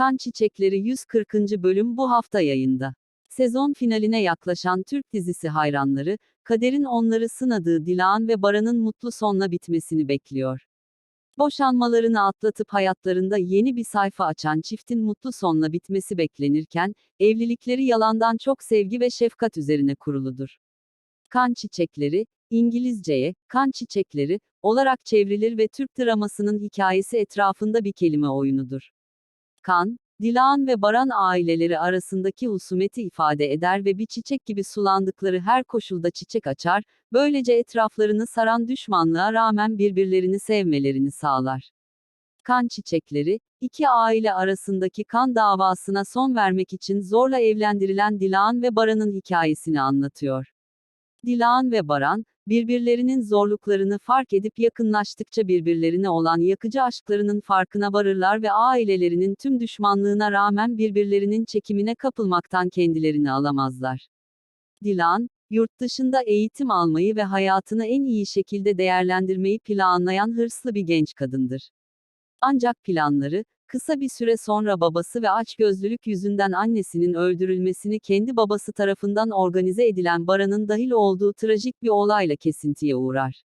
Kan Çiçekleri 140. bölüm bu hafta yayında. Sezon finaline yaklaşan Türk dizisi hayranları, kaderin onları sınadığı Dilan ve Baran'ın mutlu sonla bitmesini bekliyor. Boşanmalarını atlatıp hayatlarında yeni bir sayfa açan çiftin mutlu sonla bitmesi beklenirken, evlilikleri yalandan çok sevgi ve şefkat üzerine kuruludur. Kan Çiçekleri, İngilizceye, kan çiçekleri, olarak çevrilir ve Türk dramasının hikayesi etrafında bir kelime oyunudur. Kan, Dilan ve Baran aileleri arasındaki husumeti ifade eder ve bir çiçek gibi sulandıkları her koşulda çiçek açar, böylece etraflarını saran düşmanlığa rağmen birbirlerini sevmelerini sağlar. Kan çiçekleri, iki aile arasındaki kan davasına son vermek için zorla evlendirilen Dilan ve Baran'ın hikayesini anlatıyor. Dilan ve Baran, birbirlerinin zorluklarını fark edip yakınlaştıkça birbirlerine olan yakıcı aşklarının farkına varırlar ve ailelerinin tüm düşmanlığına rağmen birbirlerinin çekimine kapılmaktan kendilerini alamazlar. Dilan, yurt dışında eğitim almayı ve hayatını en iyi şekilde değerlendirmeyi planlayan hırslı bir genç kadındır. Ancak planları, kısa bir süre sonra babası ve açgözlülük yüzünden annesinin öldürülmesini kendi babası tarafından organize edilen Baran'ın dahil olduğu trajik bir olayla kesintiye uğrar.